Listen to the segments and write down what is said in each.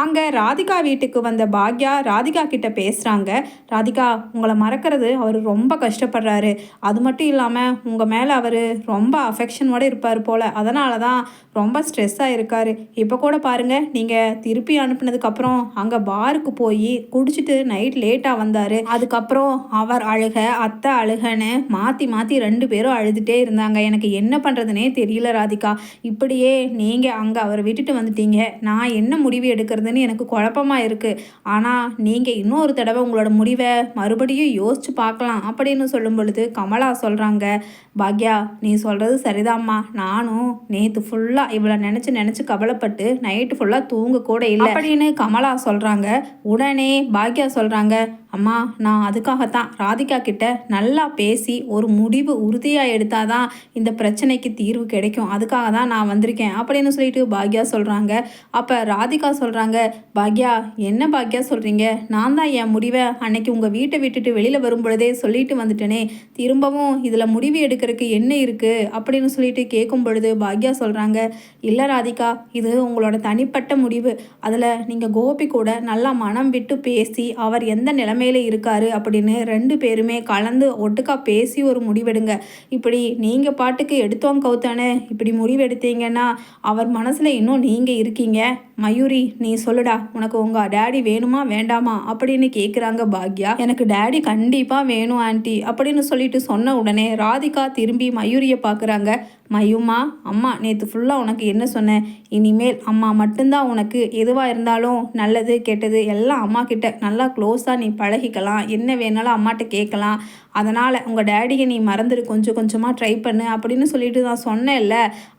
அங்கே ராதிகா வீட்டுக்கு வந்த பாக்யா ராதிகா கிட்ட பேசுகிறாங்க ராதிகா உங்களை மறக்கிறது அவர் ரொம்ப கஷ்டப்படுறாரு. அது மட்டும் இல்லாமல் உங்கள் மேலே அவர் ரொம்ப அஃபெக்ஷனோடு இருப்பார் போல். அதனால தான் ரொம்ப ஸ்ட்ரெஸ்ஸாக இருக்கார். இப்போ கூட பாருங்கள் நீங்கள் திருப்பி அனுப்புனதுக்கப்புறம் அங்கே பாருக்கு போய் குடிச்சிட்டு நைட் லேட்டாக வந்தார். அதுக்கப்புறம் அவர் அழுக அத்தை அழுகன்னு மாற்றி மாற்றி ரெண்டு பேரும் அழுதுகிட்டே இருந்தாங்க. எனக்கு என்ன பண்ணுறதுனே தெரியல ராதிகா. இப்படியே நீங்கள் அங்கே அவரை விட்டுட்டு வந்துட்டீங்க. நான் என்ன முடிவு எடுக்கிறது? எடுக்கிறதுன்னு எனக்கு குழப்பமா இருக்குது ஆனால் நீங்கள் இன்னொரு தடவை உங்களோட முடிவை மறுபடியும் யோசிச்சு பார்க்கலாம் அப்படின்னு சொல்லும் பொழுது கமலா சொல்கிறாங்க பாக்யா நீ சொல்கிறது சரிதாம்மா. நானும் நேற்று ஃபுல்லாக இவ்வளோ நினச்சி நினச்சி கவலைப்பட்டு நைட்டு ஃபுல்லாக தூங்க கூட இல்லை. அப்படின்னு கமலா சொல்கிறாங்க உடனே பாக்யா சொல்கிறாங்க அம்மா நான் அதுக்காகத்தான் ராதிகா கிட்ட நல்லா பேசி ஒரு முடிவு உறுதியாக எடுத்தால் தான் இந்த பிரச்சனைக்கு தீர்வு கிடைக்கும். அதுக்காக தான் நான் வந்திருக்கேன் அப்படின்னு சொல்லிட்டு பாக்யா சொல்கிறாங்க அப்போ ராதிகா சொல்கிறாங்க பாக்யா என்ன பாக்யா சொல்கிறீங்க நான் தான் என் முடிவை அன்னைக்கு உங்கள் வீட்டை விட்டுட்டு வெளியில் வரும் பொழுதே சொல்லிட்டு வந்துட்டேனே. திரும்பவும் இதில் முடிவு எடுக்கிறதுக்கு என்ன இருக்குது அப்படின்னு சொல்லிட்டு கேட்கும் பொழுது பாக்யா சொல்கிறாங்க இல்லை ராதிகா இது உங்களோட தனிப்பட்ட முடிவு. அதில் நீங்கள் கோபி கூட நல்லா மனம் விட்டு பேசி அவர் எந்த நிலைமையில இருக்காரு அப்படின்னு ரெண்டு பேருமே கலந்து ஒட்டுக்கா பேசி ஒரு முடிவெடுங்க. இப்படி நீங்கள் பாட்டுக்கு எடுத்தோம் கவுத்தானே இப்படி முடிவெடுத்தீங்கன்னா அவர் மனசில் இன்னும் நீங்கள் இருக்கீங்க. மயூரி நீ சொல்லுடா உனக்கு உங்கள் டேடி வேணுமா வேண்டாமா அப்படின்னு கேட்குறாங்க பாக்யா. எனக்கு டேடி கண்டிப்பாக வேணும் ஆன்ட்டி அப்படின்னு சொல்லிட்டு சொன்ன உடனே ராதிகா திரும்பி மயூரியை பார்க்குறாங்க மயுமா அம்மா நேற்று ஃபுல்லாக உனக்கு என்ன சொன்னேன் இனிமேல் அம்மா மட்டும்தான் உனக்கு எதுவாக இருந்தாலும் நல்லது கெட்டது எல்லாம் அம்மா கிட்ட நல்லா க்ளோஸாக நீ பழகிக்கலாம். என்ன வேணாலும் அம்மாட்ட கேட்கலாம். அதனால் உங்கள் டேடியை நீ மறந்துடு கொஞ்சம் கொஞ்சமாக ட்ரை பண்ணு அப்படின்னு சொல்லிட்டு நான் சொன்னேன்ல.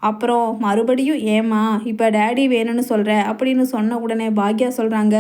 அப்புறம் மறுபடியும் ஏமா இப்போ டேடி வேணும்னு சொல்கிற அப்படின்னு சொன்ன உடனே பாக்யா சொல்கிறாங்க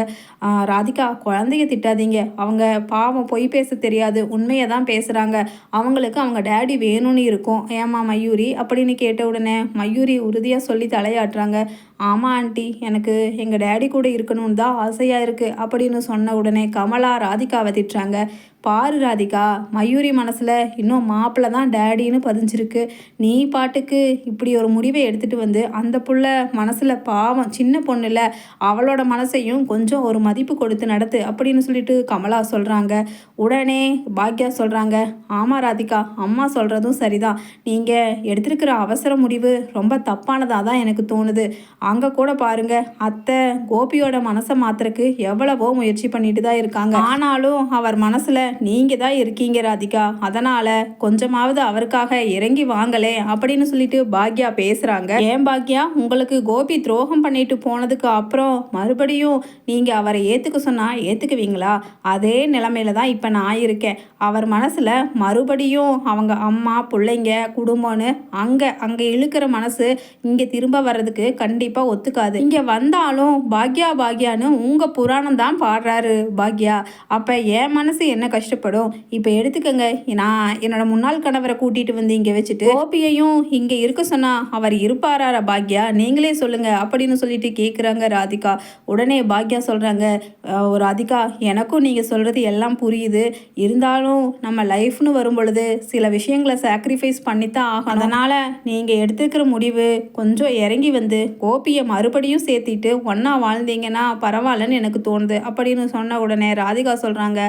ராதிகா குழந்தைய திட்டாதீங்க. அவங்க பாவம் பொய் பேச தெரியாது. உண்மையை தான் பேசுகிறாங்க அவங்களுக்கு அவங்க டேடி வேணும்னு இருக்கும். ஏமா மயூரி? அப்படின்னு கேட்ட உடனே மயூரி உறுதியாக சொல்லி தலையாட்டுறாங்க. ஆமாம் ஆண்டி. எனக்கு எங்கள் டேடி கூட இருக்கணும்னு தான் ஆசையாக இருக்குது அப்படின்னு சொன்ன உடனே கமலா ராதிகாவை திட்டுறாங்க. பாரு ராதிகா மயூரி மனசில் இன்னும் மாப்பிள்ளை தான் டேடின்னு பதிஞ்சிருக்கு. நீ பாட்டுக்கு இப்படி ஒரு முடிவை எடுத்துகிட்டு வந்து அந்த புள்ள மனசில் பாவம் சின்ன பொண்ணுல அவளோட மனசையும் கொஞ்சம் ஒரு மதிப்பு கொடுத்து நடத்து அப்படின்னு சொல்லிட்டு கமலா சொல்கிறாங்க உடனே பாக்யா சொல்கிறாங்க ஆமாம் ராதிகா அம்மா சொல்கிறதும் சரிதான். நீங்கள் எடுத்திருக்கிற அவசர முடிவு ரொம்ப தப்பானதாக தான் எனக்கு தோணுது. அங்கே கூட பாருங்க அத்தை கோபியோட மனசை மாத்துறதுக்கு எவ்வளவோ முயற்சி பண்ணிட்டு தான் இருக்காங்க. ஆனாலும் அவர் மனசில் நீங்கள் தான் இருக்கீங்க ராதிகா. அதனால் கொஞ்சமாவது அவருக்காக இறங்கி வாங்கலே அப்படின்னு சொல்லிட்டு பாக்யா பேசுகிறாங்க ஏன் பாக்யா? உங்களுக்கு கோபி துரோகம் பண்ணிட்டு போனதுக்கு அப்புறம் மறுபடியும் நீங்கள் அவரை ஏற்றுக்க சொன்னால் ஏற்றுக்குவீங்களா அதே நிலமையில தான் இப்போ நான் இருக்கேன். அவர் மனசில் மறுபடியும் அவங்க அம்மா பிள்ளைங்க குடும்பம்னு அங்கே அங்கே இழுக்கிற மனசு இங்கே திரும்ப வர்றதுக்கு கண்டிப்பாக ஒத்துக்காது. இங்கே வந்தாலும் பாக்யா பாக்யான்னு உங்கள் புராணம் தான் பாடுறாரு பாக்யா. அப்போ என் மனசு என்ன கஷ்டப்படும்? இப்போ எடுத்துக்கங்க. நான் என்னோட முன்னாள் கணவரை கூட்டிகிட்டு வந்து இங்கே வச்சுட்டு கோபியையும் இங்கே இருக்க சொன்னால் அவர் இருப்பாரா பாக்யா? நீங்களே சொல்லுங்கள் அப்படின்னு சொல்லிட்டு கேட்குறாங்க ராதிகா. உடனே பாக்யா சொல்கிறாங்க ராதிகா எனக்கும் நீங்கள் சொல்கிறது எல்லாம் புரியுது. இருந்தாலும் நம்ம லைஃப்னு வரும் பொழுது சில விஷயங்களை சாக்ரிஃபைஸ் பண்ணித்தான் ஆகும் அதனால் நீங்கள் எடுத்துக்கிற முடிவு கொஞ்சம் இறங்கி வந்து கோபி கோபியை மறுபடியும் சேர்த்திட்டு ஒன்றா வாழ்ந்தீங்கன்னா பரவாயில்லன்னு எனக்கு தோணுது அப்படின்னு சொன்ன உடனே ராதிகா சொல்கிறாங்க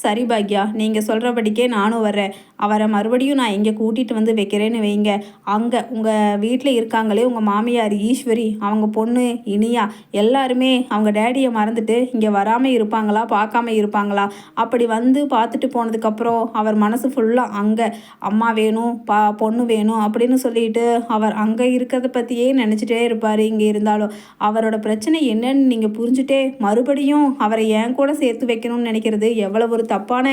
சரி பாக்யா நீங்கள் சொல்கிறபடிக்கே நானும் வர்றேன். அவரை மறுபடியும் நான் இங்கே கூட்டிகிட்டு வந்து வைக்கிறேன்னு வைங்க. அங்கே உங்கள் வீட்டில் இருக்காங்களே உங்கள் மாமியார் ஈஸ்வரி அவங்க பொண்ணு இனியா எல்லாருமே அவங்க டேடியை மறந்துட்டு இங்கே வராமல் இருப்பாங்களா பார்க்காம இருப்பாங்களா? அப்படி வந்து பார்த்துட்டு போனதுக்கப்புறம் அவர் மனசு ஃபுல்லாக அங்கே அம்மா வேணும் பா பொண்ணு வேணும் அப்படின்னு சொல்லிட்டு அவர் அங்கே இருக்கிறத பற்றியே நினச்சிட்டே இருப்பார் இங்கே இருந்தாலும். அவரோட பிரச்சனை என்னன்னு நீங்கள் புரிஞ்சுட்டே மறுபடியும் அவரை ஏன் கூட சேர்த்து வைக்கணும்னு நினைக்கிறது எவ்வளவு ஒரு தப்பான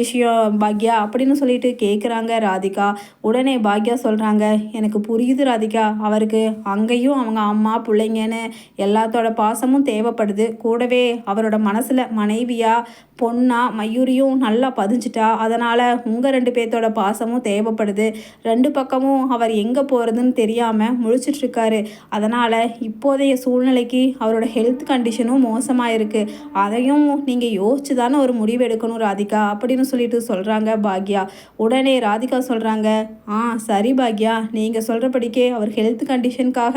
விஷயம் பாக்யா அப்படின்னு சொல்லிட்டு கேட்குறாங்க ராதிகா. உடனே பாக்யா சொல்கிறாங்க எனக்கு புரியுது ராதிகா. அவருக்கு அங்கேயும் அவங்க அம்மா பிள்ளைங்கன்னு எல்லாத்தோட பாசமும் தேவைப்படுது. கூடவே அவரோட மனசில் மனைவியாக பொண்ணா மயூரியும் நல்லா பதிஞ்சிட்டா அதனால் உங்கள் ரெண்டு பேர்த்தோட பாசமும் தேவைப்படுது. ரெண்டு பக்கமும் அவர் எங்கே போகிறதுன்னு தெரியாமல் முழிச்சிட்ருக்காரு. அதனால் இப்போதைய சூழ்நிலைக்கு அவரோட ஹெல்த் கண்டிஷனும் மோசமாக இருக்குது அதையும் நீங்கள் யோசிச்சு தானே ஒரு முடிவு எடுக்கணும் ராதிகா அப்படின்னு சொல்லிட்டு சொல்கிறாங்க பாக்யா. உடனே ராதிகா சொல்கிறாங்க ஆ சரி பாக்யா நீங்கள் சொல்கிறபடிக்கே அவர் ஹெல்த் கண்டிஷனுக்காக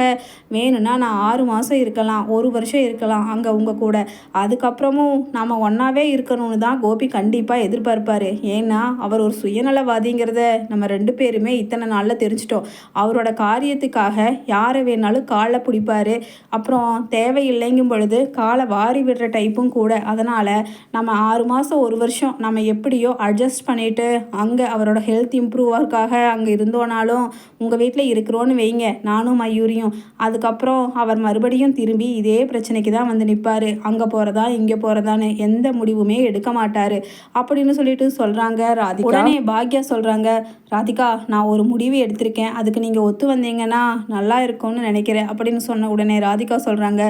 வேணும்னா நான் ஆறு மாதம் இருக்கலாம் ஒரு வருஷம் இருக்கலாம் அங்கே உங்கள் கூட. அதுக்கப்புறமும் நாம் ஒன்றாவே இருக்கணும்னு தான் கோபி கண்டிப்பாக எதிர்பார்ப்பார். ஏன்னா அவர் ஒரு சுயநலவாதிங்கிறத நம்ம ரெண்டு பேருமே இத்தனை நாளில் தெரிஞ்சிட்டோம். அவரோட காரியத்துக்காக யாரை வேணாலும் காலை பிடிப்பார். அப்புறம் தேவையில்லைங்கும் பொழுது காலை வாரி விடுற டைப்பும் கூட. அதனால் நம்ம ஆறு மாதம் ஒரு வருஷம் நம்ம எப்படியோ அட்ஜஸ்ட் பண்ணிவிட்டு அங்கே அவரோட ஹெல்த் இம்ப்ரூவ் அங்கே இருந்தோனாலும் உங்கள் வீட்டில் இருக்கிறோன்னு வைங்க. நானும் மயூரியும். அதுக்கப்புறம் அவர் மறுபடியும் திரும்பி இதே பிரச்சனைக்கு தான் வந்து நிற்பார் அங்கே போகிறதா இங்கே போகிறதான்னு எந்த முடிவுமே எடுக்க மாட்டார். அப்படின்னு சொல்லிட்டு சொல்கிறாங்க ராதிகா. உடனே பாக்யா சொல்கிறாங்க ராதிகா நான் ஒரு முடிவு எடுத்திருக்கேன். அதுக்கு நீங்கள் ஒத்து வந்தீங்கன்னா நல்லா இருக்கும்னு நினைக்கிறேன். அப்படின்னு சொன்ன உடனே ராதிகா சொல்கிறாங்க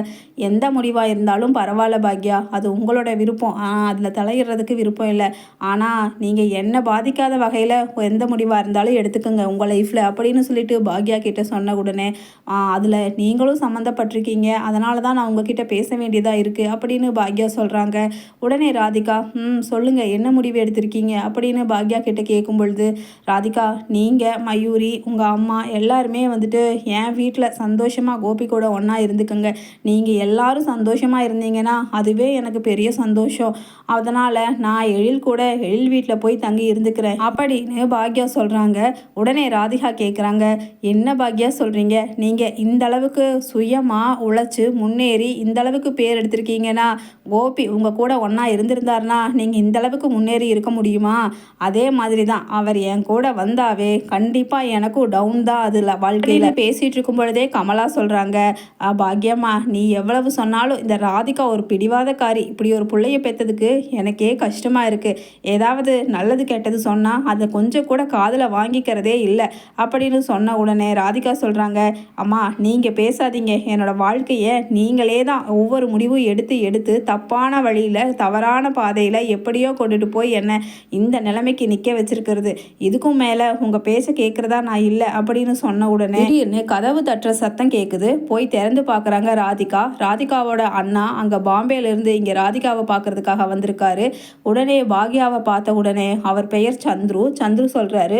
எந்த முடிவாக இருந்தாலும் பரவாயில்ல பாக்யா. அது உங்களோட விருப்பம். அதில் தலையிடுறதுக்கு விருப்பம் இல்லை. ஆனால் நீங்கள் என்ன பாதிக்காத வகை வகையில் எந்த முடிவாக இருந்தாலும் எடுத்துக்கோங்க உங்கள் லைஃப்பில் அப்படின்னு சொல்லிட்டு பாக்யா கிட்டே சொன்ன உடனே அதில் நீங்களும் சம்மந்தப்பட்டிருக்கீங்க. அதனால தான் நான் உங்ககிட்ட பேச வேண்டியதாக இருக்குது அப்படின்னு பாக்யா சொல்கிறாங்க உடனே ராதிகா ம் சொல்லுங்கள் என்ன முடிவு எடுத்திருக்கீங்க? அப்படின்னு பாக்யா கிட்டே கேட்கும் பொழுது ராதிகா நீங்கள் மயூரி உங்கள் அம்மா எல்லாருமே வந்துட்டு என் வீட்டில் சந்தோஷமாக கோபி கூட ஒன்றா இருந்துக்கோங்க. நீங்கள் எல்லாரும் சந்தோஷமாக இருந்தீங்கன்னா அதுவே எனக்கு பெரிய சந்தோஷம். அதனால் நான் எழில் கூட எழில் வீட்டில் போய் தங்கி இருந்துக்கிறேன். அப்படின்னு பாக்யா சொல்கிறாங்க உடனே ராதிகா கேட்குறாங்க என்ன பாக்யா சொல்கிறீங்க நீங்கள் இந்த அளவுக்கு சுயமாக உழைச்சி முன்னேறி இந்த அளவுக்கு பேர் எடுத்திருக்கீங்கன்னா கோபி உங்கள் கூட ஒன்றா இருந்திருந்தாருனா நீங்கள் இந்த அளவுக்கு முன்னேறி இருக்க முடியுமா? அதே மாதிரி தான் அவர் என் கூட வந்தாவே கண்டிப்பாக எனக்கும் டவுன் தான் அதில் வாழ்க்கையில். பேசிகிட்டு இருக்கும் பொழுதே கமலா சொல்கிறாங்க பாக்யம்மா நீ எவ்வளவு சொன்னாலும் இந்த ராதிகா ஒரு பிடிவாதக்காரி. இப்படி ஒரு பிள்ளைய பெற்றதுக்கு எனக்கே கஷ்டமாக இருக்குது ஏதாவது நல்லது கெட்டது சொன்னால் அதை கொஞ்சம் கூட காதில் வாங்கிக்கிறதே இல்லை. அப்படின்னு சொன்ன உடனே ராதிகா சொல்கிறாங்க அம்மா நீங்கள் பேசாதீங்க. என்னோடய வாழ்க்கையை நீங்களே தான் ஒவ்வொரு முடிவும் எடுத்து எடுத்து தப்பான வழியில் தவறான பாதையில் எப்படியோ கொண்டுட்டு போய் என்ன இந்த நிலைமைக்கு நிற்க வச்சிருக்கிறது. இதுக்கும் மேலே உங்கள் பேச கேட்குறதா நான் இல்லை. அப்படின்னு சொன்ன உடனே திடீர்னு கதவு தட்டுற சத்தம் கேட்குது போய் திறந்து பார்க்குறாங்க ராதிகா. ராதிகாவோட அண்ணா அங்கே பாம்பேலேருந்து இங்கே ராதிகாவை பார்க்கறதுக்காக வந்திருக்காரு. உடனே பாக்யாவை பார்த்த உடனே அவர் பெயர் சந்துரு. சந்துரு சொல்கிறாரு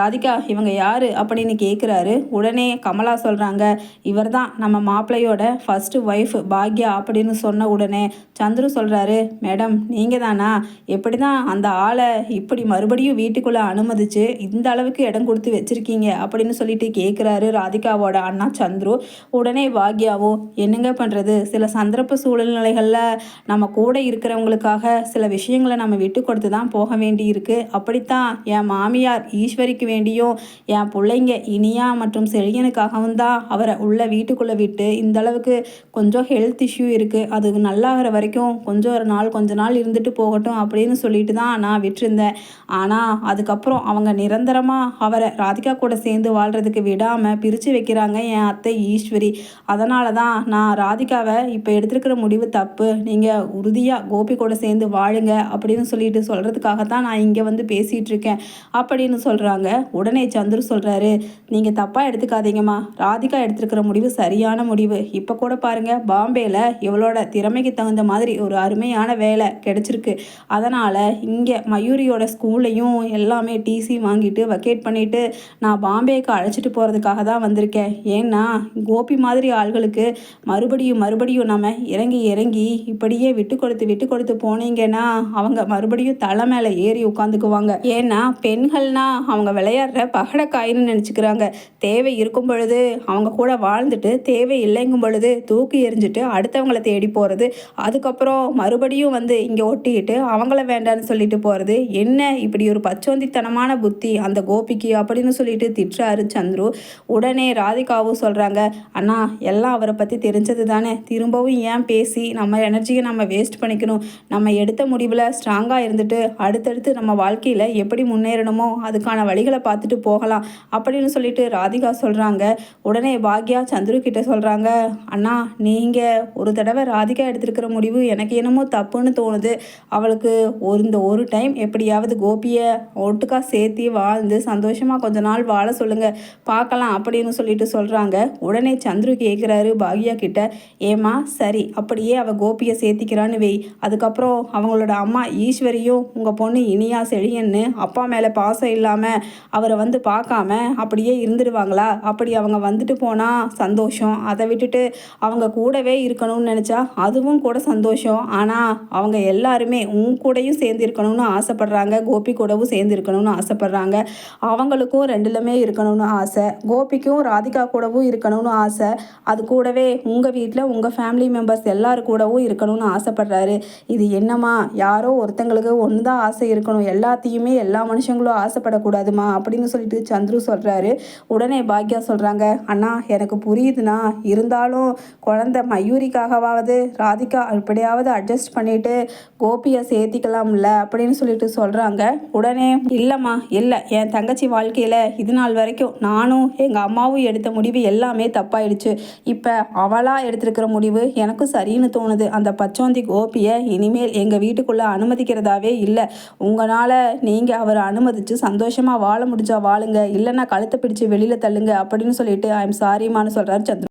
ராதிகா இவங்க யார்? அப்படின்னு கேட்குறாரு உடனே கமலா சொல்கிறாங்க இவர் தான் நம்ம மாப்பிள்ளையோட ஃபஸ்ட்டு ஒய்ஃப் பாக்யா அப்படின்னு சொன்ன உடனே சந்துரு சொல்கிறாரு மேடம் நீங்கள் தானா எப்படி தான் அந்த ஆளை இப்படி மறுபடியும் வீட்டுக்குள்ளே அனுமதிச்சு இந்த அளவுக்கு இடம் கொடுத்து வச்சுருக்கீங்க? அப்படின்னு சொல்லிட்டு கேட்குறாரு ராதிகாவோட அண்ணா சந்துரு. உடனே பாக்யாவோ என்னங்க பண்ணுறது சில சந்தர்ப்ப சூழ்நிலைகளில் நம்ம கூட இருக்கிறவங்களுக்காக சில விஷயங்களை நம்ம விட்டு கொடுத்து தான் போக வேண்டி இருக்குது அப்படித்தான். என் மாமியார் ஈஸ்வரிக்கு வேண்டியும் என் பிள்ளைங்க இனியா மற்றும் செழியனுக்காகவும் தான் அவரை உள்ள வீட்டுக்குள்ளே விட்டு இந்த அளவுக்கு கொஞ்சம் ஹெல்த் இஷ்யூ இருக்குது அது நல்லாகிற வரைக்கும் கொஞ்சம் ஒரு நாள் கொஞ்ச நாள் இருந்துட்டு போகட்டும் அப்படின்னு சொல்லிட்டு தான் நான் விட்டுருந்தேன். ஆனால் அதுக்கப்புறம் அவங்க நிரந்தரமாக அவரை ராதிகா கூட சேர்ந்து வாழ்கிறதுக்கு விடாமல் பிரித்து வைக்கிறாங்க என் அத்தை ஈஸ்வரி. அதனால தான் நான் ராதிகாவை இப்போ எடுத்துருக்கிற முடிவு தப்பு. நீங்கள் உறுதியாக கோபி கூட சேர்ந்து வாழுங்க அப்படின்னு சொல்லிட்டு சொல்கிறதுக்காக தான் நான் இங்கே வந்து பேசிகிட்டு இருக்கேன் அப்படின்னு சொல்கிறாங்க. உடனே சந்துரு சொல்கிறாரு நீங்கள் தப்பாக எடுத்துக்காதீங்கம்மா. ராதிகா எடுத்துருக்கிற முடிவு சரியான முடிவு. இப்போ கூட பாருங்கள் பாம்பேயில் இவளோட திறமைக்கு தகுந்த மாதிரி ஒரு அருமையான வேலை கிடச்சிருக்கு. அதனால் இங்கே மயூரியோட ஸ்கூல்லையும் எல்லாமே டிசி வாங்கிட்டு வக்கேட் பண்ணிவிட்டு நான் பாம்பேக்கு அழைச்சிட்டு போகிறதுக்காக தான் வந்திருக்கேன். ஏன்னா கோபி மாதிரி ஆள்களுக்கு மறுபடியும் மறுபடியும் நம்ம இறங்கி இறங்கி இப்படியே விட்டு கொடுத்து விட்டு கொடுத்து போனீங்கன்னா அவங்க மறுபடியும் தலை மேலே ஏறி உட்காந்துக்குவாங்க. ஏன்னா பெண்கள்னா அவங்க விளையாடுற பகடக்காயின்னு நினச்சிக்கிறாங்க. தேவை இருக்கும் பொழுது அவங்க கூட வாழ்ந்துட்டு தேவை இல்லைங்கும் பொழுது தூக்கி எறிஞ்சிட்டு அடுத்தவங்களை தேடி போகிறது அதுக்கப்புறம் மறுபடியும் வந்து இங்கே ஒட்டிக்கிட்டு அவங்கள வேண்டான்னு சொல்லிட்டு போகிறது என்ன இப்படி ஒரு பச்சோந்தித்தனமான புத்தி அந்த கோபிக்கு அப்படின்னு சொல்லிட்டு திட்டுறாரு சந்துரு. உடனே ராதிகாவும் சொல்கிறாங்க அண்ணா எல்லாம் அவரை பற்றி தெரிஞ்சது தானே. திரும்பவும் ஏன் பேசி நம்ம எனர்ஜியை நம்ம வேஸ்ட் பண்ணிக்கணும். நம்ம எடுத்த முடிவில் ஸ்ட்ராங்காக இருந்துட்டு அடுத்தடுத்து நம்ம வாழ்க்கையில் எப்படி முன்னேறணுமோ அதுக்கான வழிகளை பார்த்துட்டு போகலாம் அப்படின்னு சொல்லிட்டு ராதிகா சொல்கிறாங்க உடனே பாக்யா சந்துரு கிட்ட சொல்கிறாங்க அண்ணா நீங்கள் ஒரு தடவை ராதிகா எடுத்திருக்கிற முடிவு எனக்கு என்னமோ தப்புன்னு தோணுது. அவளுக்கு ஒரு இந்த ஒரு டைம் எப்படியாவது கோபியை ஒட்டுக்கா சேர்த்தி வாழ்ந்து சந்தோஷமாக கொஞ்ச நாள் வாழ சொல்லுங்கள் பார்க்கலாம் அப்படின்னு சொல்லிட்டு சொல்கிறாங்க உடனே சந்துரு கேட்குறாரு பாக்யா கிட்ட ஏமா சரி அப்படியே அவள் கோபியை சேர்த்திக்கிறான்னு வை. அதுக்கப்புறம் அவங்களோட அம்மா ஈஸ்வரியும் உங்கள் பொண்ணு இனியா செழியன் பையன்னு அப்பா மேலே பாசம் இல்லாமல் அவரை வந்து பார்க்காம அப்படியே இருந்துடுவாங்களா அப்படி அவங்க வந்துட்டு போனால் சந்தோஷம். அதை விட்டுட்டு அவங்க கூடவே இருக்கணும்னு நினச்சா அதுவும் கூட சந்தோஷம். ஆனால் அவங்க எல்லாருமே உன் கூடயும் சேர்ந்து இருக்கணும்னு ஆசைப்படுறாங்க. கோபி கூடவும் சேர்ந்து இருக்கணும்னு ஆசைப்படுறாங்க. அவங்களுக்கும் ரெண்டுலுமே இருக்கணும்னு ஆசை. கோபிக்கும் ராதிகா கூடவும் இருக்கணும்னு ஆசை. அது கூடவே உங்கள் வீட்டில் உங்கள் ஃபேமிலி மெம்பர்ஸ் எல்லாரு கூடவும் இருக்கணும்னு ஆசைப்படுறாரு. இது என்னம்மா? யாரோ ஒருத்தங்களுக்கு ஒன்று தான் ஆசை இருக்கணும். எல்லாத்தையும் எல்லா மனுஷங்களும் ஆசைப்படக்கூடாதுமா அப்படின்னு சொல்லிட்டு சந்துரு சொல்கிறாரு உடனே பாக்யா சொல்கிறாங்க அண்ணா எனக்கு புரியுதுண்ணா. இருந்தாலும் குழந்த மயூரிக்காகவாவது ராதிகா எப்படியாவது அட்ஜஸ்ட் பண்ணிட்டு கோபியை சேர்த்திக்கலாம்ல அப்படின்னு சொல்லிட்டு சொல்கிறாங்க உடனே இல்லைம்மா இல்லை. என் தங்கச்சி வாழ்க்கையில் இது நாள் வரைக்கும் நானும் எங்கள் அம்மாவும் எடுத்த முடிவு எல்லாமே தப்பாயிடுச்சு. இப்போ அவளாக எடுத்திருக்கிற முடிவு எனக்கும் சரின்னு தோணுது. அந்த பச்சோந்தி கோபியை இனிமேல் எங்கள் வீட்டுக்குள்ளே அனுமதிக்கிறதாவே இல்லை. உங்களால் நீங்கள் அவரை அனுமதித்து சந்தோஷமாக வாழ முடிஞ்சா வாழுங்க. இல்லைன்னா கழுத்தை பிடிச்சு வெளியில் தள்ளுங்க அப்படின்னு சொல்லிட்டு ஐ எம் சாரிம்மான்னு சொல்கிறார் சந்திர